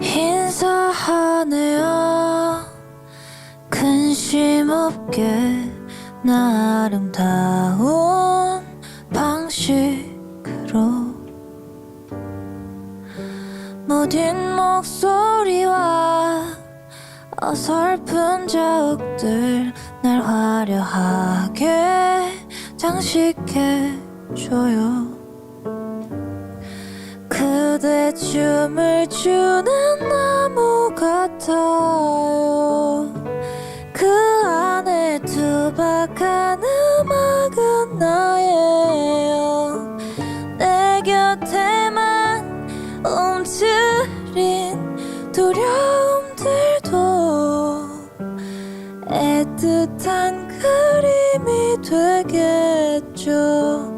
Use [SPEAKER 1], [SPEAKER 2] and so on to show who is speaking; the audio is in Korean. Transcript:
[SPEAKER 1] 인사하네요. 근심 없게 나 아름다운 방식으로 무딘 목소리와 어설픈 자욱들 날 화려하게 장식해줘요 그대 춤을 추는 나무 같아요. 그 안에 투박한 음악은 나예요. 내 곁에만 움츠린 두려움들도 애틋한 그림이 되겠죠